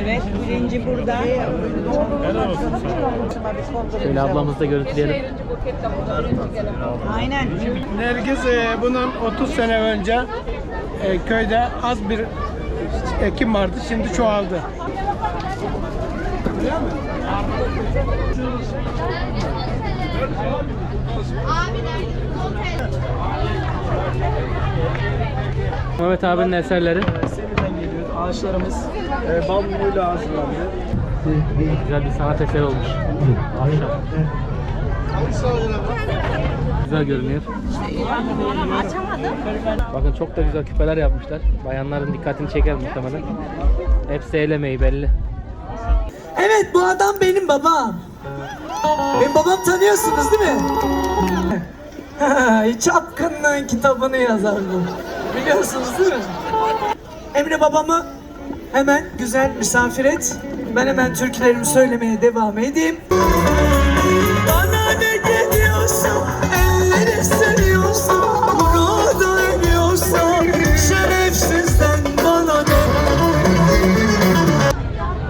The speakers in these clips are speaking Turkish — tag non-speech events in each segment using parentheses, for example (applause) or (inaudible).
Evet, birinci burada. Şöyle ablamızı da görüntüleyelim. Aynen. Nergiz e, bunun 30 sene önce e, köyde az bir ekim vardı. Şimdi çoğaldı. Mehmet abinin eserleri. Ağaçlarımız e, bambuyla hazırlandı. Güzel bir sanat eseri olmuş. Ahşap. Güzel görünüyor. Bakın çok da güzel küpeler yapmışlar. Bayanların dikkatini çeker muhtemelen. Hepsi el emeği belli. Evet bu adam benim babam. Benim babam tanıyorsunuz değil mi? (laughs) Çapkınlığın kitabını yazar bu. Biliyorsunuz değil mi? Emre babamı hemen güzel misafir et. Ben hemen türkülerimi söylemeye devam edeyim. Bana ne geliyorsa, elleri seriyorsa, burada eriyorsa, şerefsizden bana ne?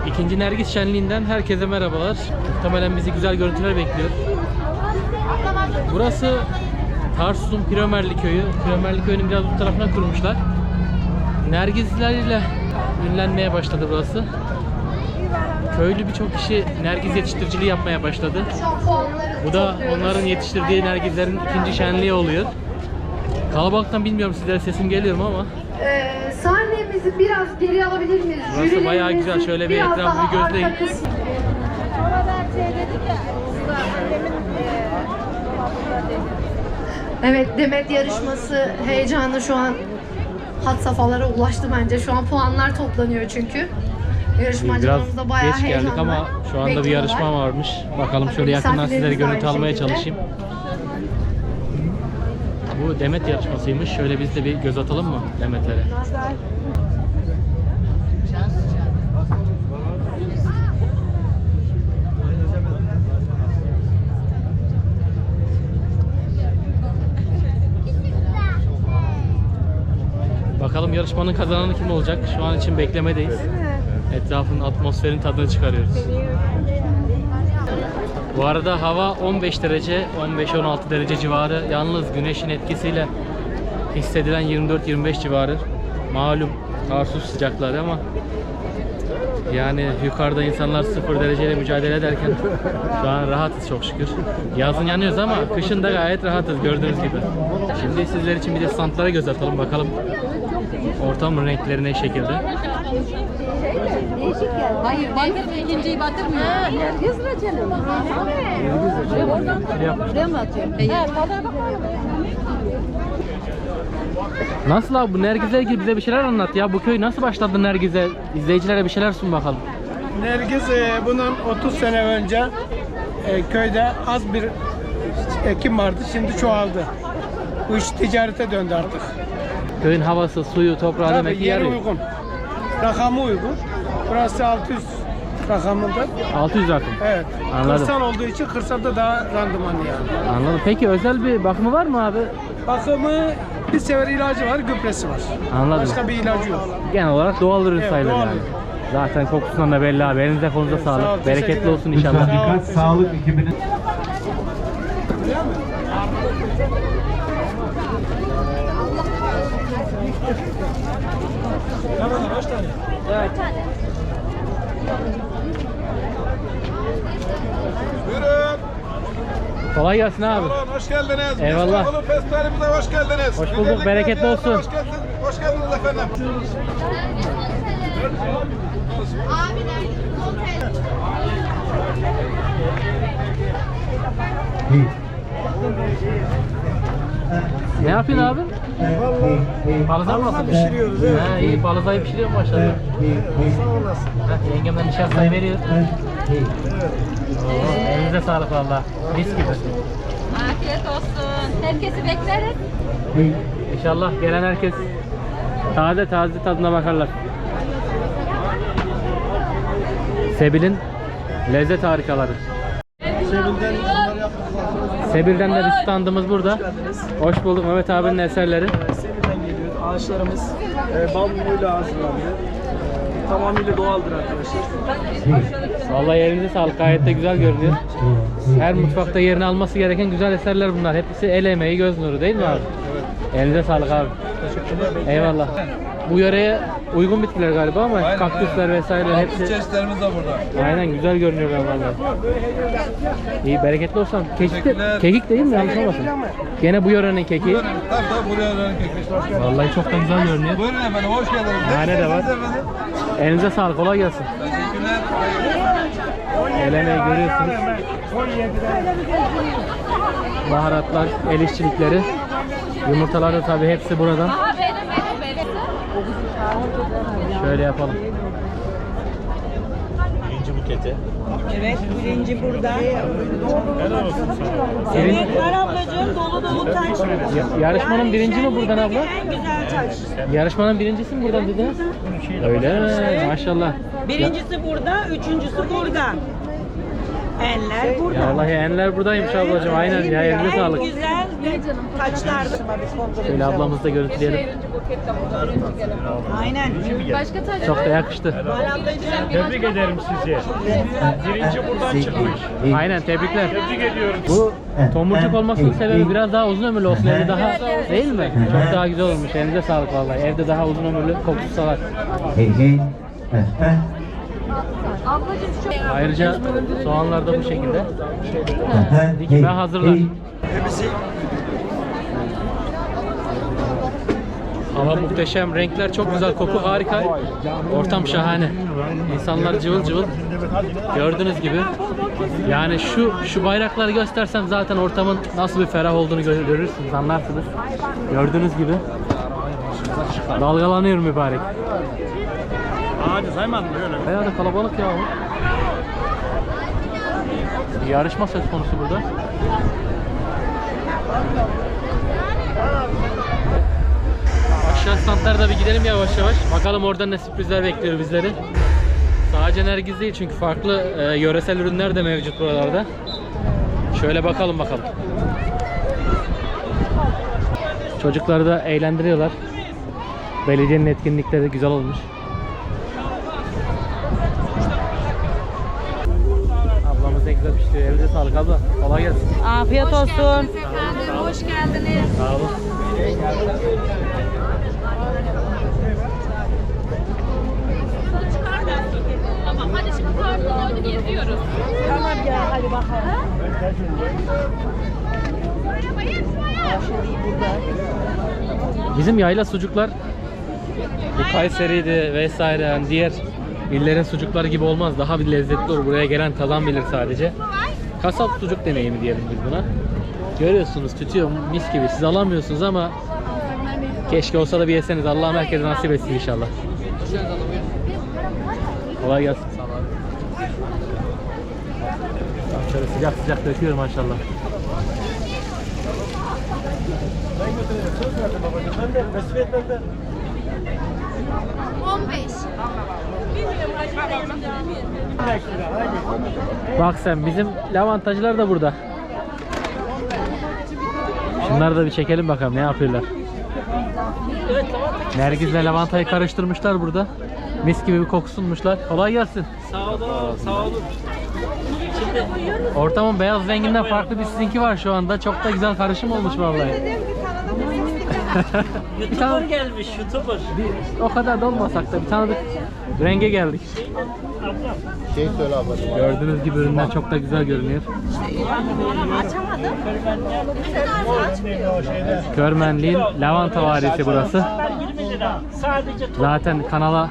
İkinci Nergis Şenliği'nden herkese merhabalar. Muhtemelen bizi güzel görüntüler bekliyor. Burası Tarsus'un Piromerli köyü. Piromerli köyünün biraz bu tarafına kurmuşlar. Nergizlerle ünlenmeye başladı burası. Köylü birçok kişi nergiz yetiştiriciliği yapmaya başladı. Bu da onların yetiştirdiği nergizlerin ikinci şenliği oluyor. Kalabalıktan bilmiyorum sizlere sesim geliyor mu ama Ee, sahnemizi biraz geri alabilir miyiz? Burası bayağı güzel. Şöyle bir biraz etrafı daha bir gözleyin. Evet Demet yarışması heyecanı şu an had safhalara ulaştı bence. Şu an puanlar toplanıyor çünkü. biraz Yarışmacılarımız da bayağı geç geldik heyecanlı. ama şu anda bir bekliyorlar. yarışma varmış. Bakalım şöyle yakından sizlere de görüntü aynı almaya şekilde. çalışayım. Bu Demet yarışmasıymış. Şöyle biz de bir göz atalım mı Demetlere? Bakalım yarışmanın kazananı kim olacak? Şu an için beklemedeyiz. Etrafın atmosferin tadını çıkarıyoruz. Bu arada hava 15 derece, 15-16 derece civarı. Yalnız güneşin etkisiyle hissedilen 24-25 civarı. Malum Tarsus sıcakları ama yani yukarıda insanlar 0 dereceyle mücadele ederken şu an rahatız çok şükür. Yazın yanıyoruz ama kışın da gayet rahatız gördüğünüz gibi. Şimdi sizler için bir de standlara göz atalım bakalım ortam renkleri ne şekilde. Hayır, batırmıyor. ikinciyi batırmıyor. Ha, Nergiz reçeli. Oradan Buraya mı atıyor? Evet. Nasıl abi bu Nergiz'le ilgili bize bir şeyler anlat ya. Bu köy nasıl başladı Nergiz'e? İzleyicilere bir şeyler sun bakalım. Nergiz e, bunun 30 sene önce e, köyde az bir ekim vardı. Şimdi çoğaldı. Bu iş ticarete döndü artık. Köyün havası, suyu, toprağı Tabii demek ki yeri yarıyor. uygun. Rakamı uygun. Burası 600 rakamında. 600 rakım. Evet. Anladım. Kırsal olduğu için kırsalda daha randımanlı yani. Anladım. Peki özel bir bakımı var mı abi? Bakımı bir sefer ilacı var, gübresi var. Anladım. Başka bir ilacı yok. Genel olarak doğal ürün Evet, sayılır doğal yani. ürün. Zaten kokusundan da belli abi. Elinize kolunuza sağ ol, sağlık. Bereketli teşekkürler. olsun inşallah. Dikkat sağlık ekibinin Buyurun. Kolay gelsin abi. Olun, hoş geldiniz. Eyvallah. Mustafalı Festivalimize hoş geldiniz. Hoş bulduk, bereketli olsun. Hoş geldiniz, hoş geldiniz efendim. Ne yapıyorsun abi? Balıza mı atıyorsun? pişiriyoruz, evet. Ha, iyi balızayı pişiriyor mu maşallah? Sağ olasın. Heh, yengemden nişastayı veriyor. Oo, elinize sağlık valla. Mis gibi. Afiyet olsun. Herkesi bekleriz. İnşallah gelen herkes taze taze tadına bakarlar. Sebil'in lezzet harikaları. Sebil'den de bir standımız burada. Hoş bulduk Mehmet abinin eserleri. Sevilen geliyor. Ağaçlarımız e, bambuyla hazırlandı. tamamıyla doğaldır arkadaşlar. (laughs) Vallahi elinize sağlık. Gayet de güzel görünüyor. Her mutfakta yerini alması gereken güzel eserler bunlar. Hepsi el emeği, göz nuru değil mi abi? Elinize sağlık abi. Eyvallah. Bu yöreye uygun bitkiler galiba ama kaktüsler vesaire hepsi Çeşitlerimiz de burada. aynen güzel görünüyor vallahi. İyi bereketli olsun. Kekik, de, kekik değil mi? Yanlış olmasın. Gene bu yörenin keki. Tabii tabii buraya dönün kekik. Vallahi çok da güzel görünüyor. Buyurun efendim hoş geldiniz. Nane de var. efendim. Elinize sağlık. Kolay gelsin. Teşekkürler. El emeği görüyorsunuz. Baharatlar, el işçilikleri. Yumurtalar da tabii hepsi buradan. Şöyle yapalım. Evet, birinci burada. Birinci- Evet, var ablacığım. Dolu dolu taş. Ya- yarışmanın birinci mi buradan abla? En güzel taş. Yarışmanın birincisi mi buradan dediniz? Öyle mi? Maşallah. Birincisi burada, üçüncüsü burada. Enler burada. Ya vallahi enler buradaymış ablacığım. Aynen ya eline En sağlık. güzel taçlar. Şöyle ablamızı da görüntüleyelim. Aynen. Çok da yakıştı. Tebrik ederim sizi. Birinci buradan çıkmış. Aynen tebrikler. Bu tomurcuk olmasının sebebi biraz daha uzun ömürlü olsun. Evde daha değil mi? Çok daha güzel olmuş. Elinize sağlık vallahi. Evde daha uzun ömürlü kokusu da var. Ayrıca soğanlar da bu şekilde. Dikme hazırlar. Hava muhteşem, renkler çok güzel, koku harika. Ortam şahane. İnsanlar cıvıl cıvıl. Gördüğünüz gibi. Yani şu şu bayrakları göstersem zaten ortamın nasıl bir ferah olduğunu gö- görürsünüz, anlarsınız. Gördüğünüz gibi. Dalgalanıyor mübarek. Hadi saymadım böyle. Bayağı da kalabalık ya. Bir yarışma söz konusu burada. Aşağı standlarda bir gidelim yavaş yavaş. Bakalım orada ne sürprizler bekliyor bizleri. Sadece Nergiz değil çünkü farklı e, yöresel ürünler de mevcut buralarda. Şöyle bakalım bakalım. Çocukları da eğlendiriyorlar. Belediyenin etkinlikleri güzel olmuş. Güzel pişiriyor. Evde sağlık abla. Kolay gelsin. Afiyet olsun. Hoş geldiniz. Sağ olun. Tamam hadi şimdi karnını doydu geziyoruz. Tamam ya hadi bakalım. Bizim yayla sucuklar bu Kayseri'de vesaire yani diğer illerin sucukları gibi olmaz. Daha bir lezzetli olur. Buraya gelen tadan bilir sadece. Kasap sucuk deneyimi diyelim biz buna. Görüyorsunuz tütüyor mis gibi. Siz alamıyorsunuz ama keşke olsa da bir yeseniz. Allah'ım herkese nasip etsin inşallah. Kolay gelsin. Şöyle sıcak sıcak döküyorum maşallah. Ben de mesleğinden 15. Bak sen bizim lavantacılar da burada. Şunları da bir çekelim bakalım ne yapıyorlar. Nergiz'le lavantayı karıştırmışlar burada. Mis gibi bir koku sunmuşlar. Kolay gelsin. Sağ olun, sağ olun. Ortamın beyaz renginden farklı bir sizinki var şu anda. Çok da güzel karışım olmuş vallahi. (laughs) bir tane gelmiş, YouTuber. bir, o kadar da olmasak da bir tanıdık renge geldik. Şey söyle ablacığım. Gördüğünüz gibi ürünler çok da güzel görünüyor. Körmenliğin lavanta varisi burası. 20 lira. Sadece Zaten kanala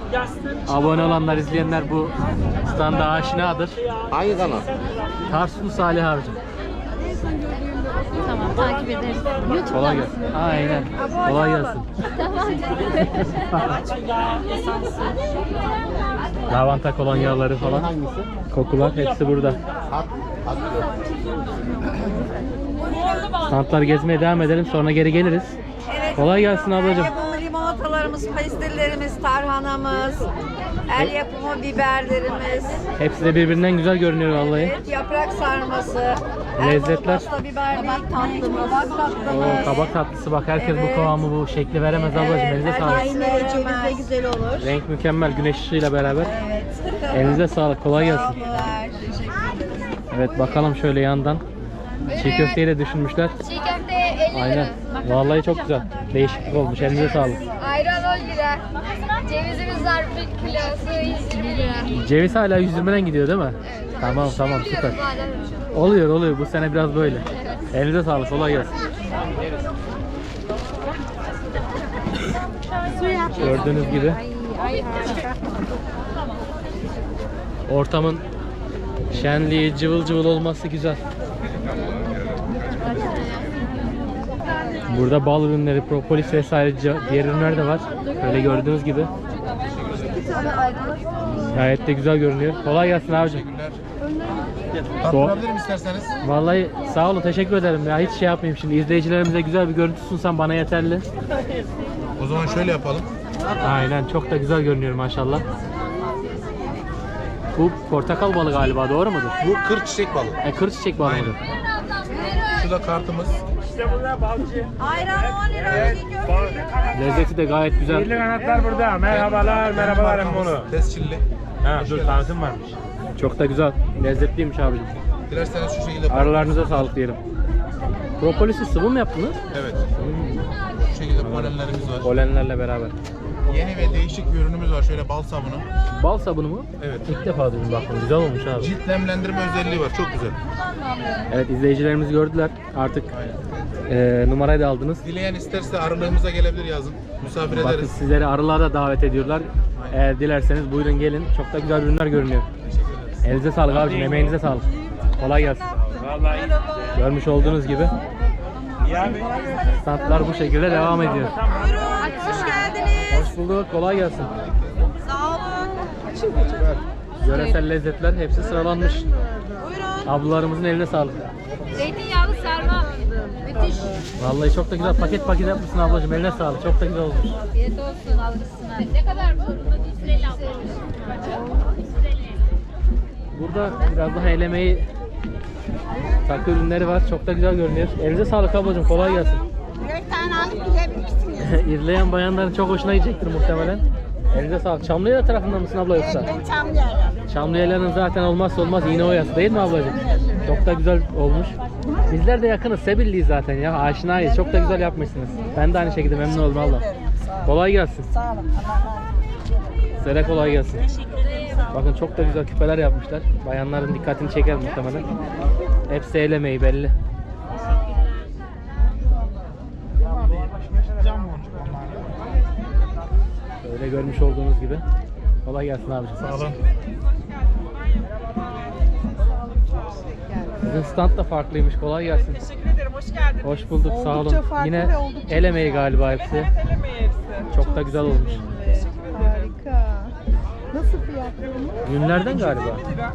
abone olanlar, izleyenler bu standa aşinadır. Hangi kanal? Tarsuslu Salih abicim. Tamam takip ederiz. YouTube'da Kolay mısın? gelsin. Aynen. Kolay gelsin. Lavanta kolonyaları falan. Kokular hepsi burada. Standları gezmeye devam edelim sonra geri geliriz. Kolay gelsin ablacığım. Salatalarımız, pastillerimiz, tarhanamız, el yapımı biberlerimiz, Hepsi de birbirinden güzel görünüyor vallahi. evet, yaprak sarması, Lezzetler. Elmalı biberli tatlımız, kabak tatlımız. kabak tatlısı bak herkes bu Evet. kıvamı bu şekli veremez ablacığım. Elinize Evet, sağlık. aynı cevizle güzel olur. Renk mükemmel güneş ışığıyla beraber. Evet. Elinize sağlık. Kolay gelsin. Evet bakalım şöyle yandan. Çiğ köfteyi de düşünmüşler. Çiğ köfte 50 lira. Aynen. Vallahi çok güzel. Değişiklik olmuş. Elinize sağlık. Ayran 10 lira. Cevizimiz var 1 kilosu 120 lira. Ceviz hala 120'den gidiyor değil mi? Tamam tamam süper. Oluyor oluyor. Bu sene biraz böyle. Elinize sağlık. Kolay gelsin. Gördüğünüz gibi ortamın şenliği, cıvıl cıvıl olması güzel. Burada bal ürünleri, propolis vesaire diğer ürünler de var. Böyle gördüğünüz gibi. Gayet de güzel görünüyor. Kolay gelsin abicim. Tattırabilirim isterseniz. Vallahi sağ olun teşekkür ederim ya hiç şey yapmayayım şimdi izleyicilerimize güzel bir görüntü sunsan bana yeterli. O zaman şöyle yapalım. Aynen çok da güzel görünüyor maşallah. Bu portakal balı galiba doğru mudur? Bu kır çiçek balı. E, kır çiçek balı mıdır? Şu da kartımız. Ayran 10 lira. çiğ köfte. Lezzeti de gayet güzel. kanatlar burada. Merhabalar, merhabalar Markamız Tescilli. Ha, dur tanıtım varmış. Çok da güzel. Lezzetliymiş abicim. Dilerseniz şu şekilde Aralarınıza sağlık diyelim. Propolisi sıvı mı yaptınız? Evet. Şu şekilde polenlerimiz var. Polenlerle beraber. Yeni ve değişik bir ürünümüz var. Şöyle bal sabunu. Bal sabunu mu? Evet. İlk defa duydum bakın güzel olmuş abi. Cilt nemlendirme özelliği var. Çok güzel. Evet izleyicilerimiz gördüler. Artık e, numarayı da aldınız. Dileyen isterse aralığımıza gelebilir yazın. Misafir Bakın ederiz. sizleri arılara da davet ediyorlar. Eğer dilerseniz buyurun gelin. Çok da güzel ürünler görünüyor. Elinize sağlık abicim, emeğinize sağlık. Kolay gelsin. Görmüş olduğunuz gibi standlar bu şekilde devam ediyor. Hoş geldiniz. Hoş bulduk, kolay gelsin. Sağ olun. Yöresel lezzetler hepsi sıralanmış. Buyurun. Ablalarımızın eline sağlık. Müthiş. Vallahi çok da güzel paket paket yapmışsın ablacığım. Eline sağlık. Çok da güzel olmuş. Afiyet olsun algısına. Ne kadar bu? 150 Burada biraz daha el emeği takı ürünleri var. Çok da güzel görünüyor. Elinize sağlık ablacığım. Kolay gelsin. Birer tane alıp gidebilirsiniz. (laughs) İrleyen bayanların çok hoşuna gidecektir muhtemelen. Elinize sağlık. Çamlıya tarafından mısın abla yoksa? Ben Çamlıer'im. Çamlıyaların zaten olmazsa olmaz iğne oyası değil mi ablacığım? Çok da güzel olmuş. Bizler de yakınız. Sebilliyiz zaten ya. Aşinayız. Çok da güzel yapmışsınız. Ben de aynı şekilde memnun oldum abla. Kolay gelsin. Sağ olun. Allah Size kolay gelsin. Bakın çok da güzel küpeler yapmışlar. Bayanların dikkatini çeker muhtemelen. Hepsi el emeği belli. Böyle görmüş olduğunuz gibi. Kolay gelsin abicim. Sağ olun. Sizin stand da farklıymış. Kolay gelsin. Teşekkür ederim. Hoş geldiniz. Hoş bulduk. sağ olun. Oldukça farklı Yine ve oldukça el emeği galiba hepsi. Evet, el emeği hepsi. Çok da güzel olmuş. Harika. Nasıl fiyatlarımız? Günlerden galiba. 150 lira.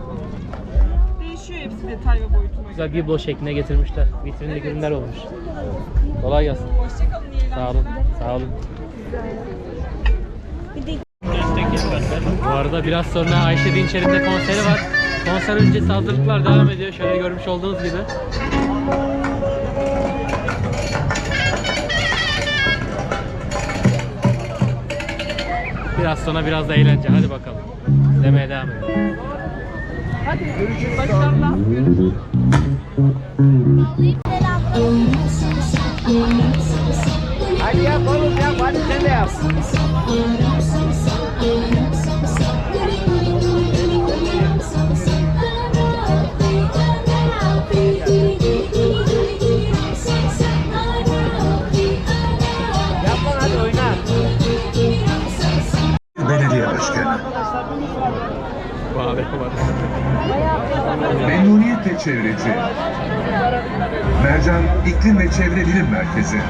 Değişiyor hepsi detay ve boyutuna Güzel biblo şekline getirmişler. Vitrinlik ürünler olmuş. Kolay gelsin. Hoşçakalın. iyi. Sağ olun. Sağ olun. Bu arada biraz sonra Ayşe Dinçer'in de konseri var. Konser öncesi hazırlıklar devam ediyor. Şöyle görmüş olduğunuz gibi. Biraz sonra biraz da eğlence. Hadi bakalım. Demeye devam edelim. Hadi yap oğlum yap hadi sen de yap. Memnuniyetle çevreci. Mercan İklim ve Çevre Bilim Merkezi.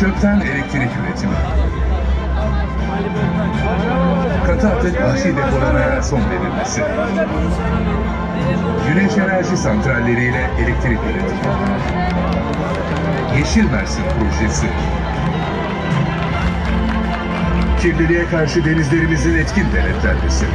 Çöpten elektrik üretimi. Katı atık vahşi depolamaya son verilmesi. Güneş enerji santralleriyle elektrik üretimi. Yeşil Mersin projesi. Kirliliğe karşı denizlerimizin etkin denetlenmesi.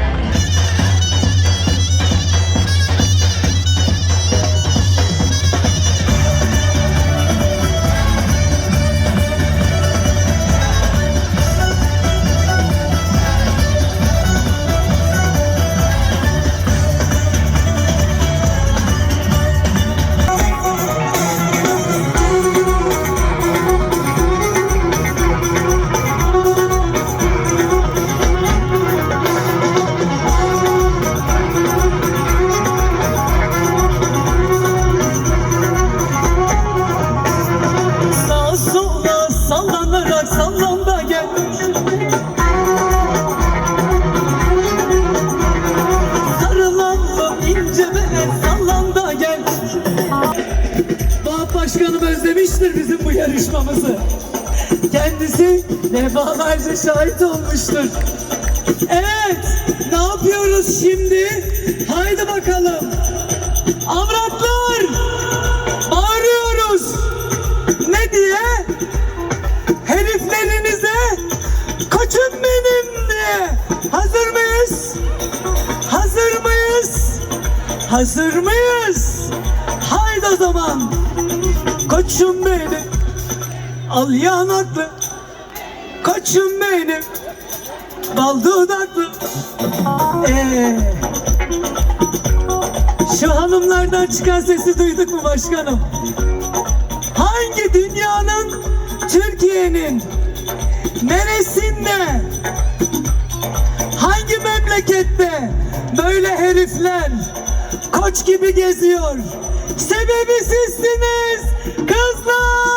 Şimdi? Haydi bakalım Avratlar Bağırıyoruz ne diye? Heriflerinize kaçın benim diye. Hazır mıyız? Hazır mıyız? Hazır mıyız? Haydi o zaman. Koçum benim. Al yanaklı. Koçum benim. Bal dudaklı. Ee, şu hanımlardan çıkan sesi duyduk mu başkanım? hangi dünyanın Türkiye'nin neresinde hangi memlekette böyle herifler koç gibi geziyor sebebi sizsiniz kızlar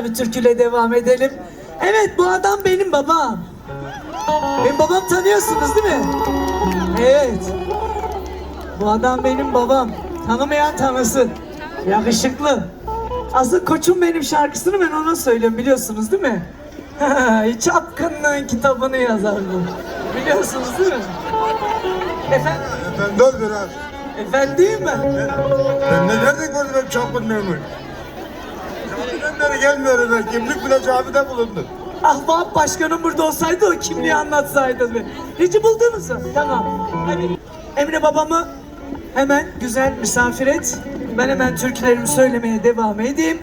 Güzel bir türküyle devam edelim. Evet bu adam benim babam. Benim babam tanıyorsunuz değil mi? Evet. Bu adam benim babam. Tanımayan tanısın. Yakışıklı. Asıl koçum benim şarkısını ben ona söylüyorum biliyorsunuz değil mi? (laughs) Çapkınlığın kitabını yazar bu. Biliyorsunuz değil mi? Efendim? Efendim değil mi? Ben ne nerede gördüm hep çapkınlığımı? Camiden beri gelmiyorum ben. Kimlik bile camide bulundum. Ah Vahap Başkanım burada olsaydı o kimliği anlatsaydı. Hiç buldunuz mu? Tamam. Hadi. Emre babamı hemen güzel misafir et. Ben hemen türkülerimi söylemeye devam edeyim.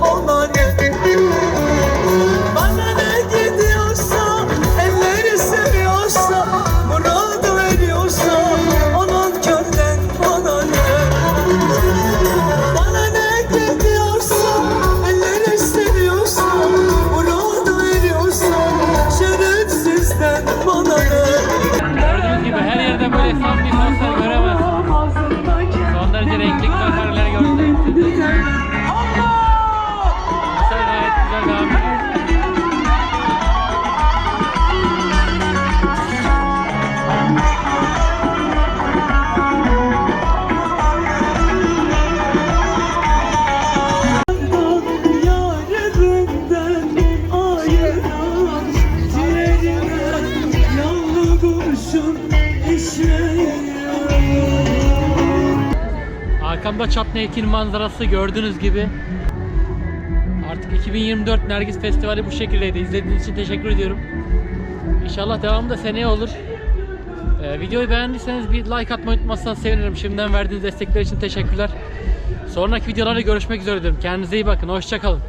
哦，那年。Arkamda Çapneykin manzarası gördüğünüz gibi. Artık 2024 Nergis Festivali bu şekildeydi. İzlediğiniz için teşekkür ediyorum. İnşallah devamı da seneye olur. Ee, videoyu beğendiyseniz bir like atmayı unutmazsanız sevinirim. Şimdiden verdiğiniz destekler için teşekkürler. Sonraki videolarda görüşmek üzere diyorum. Kendinize iyi bakın. Hoşçakalın.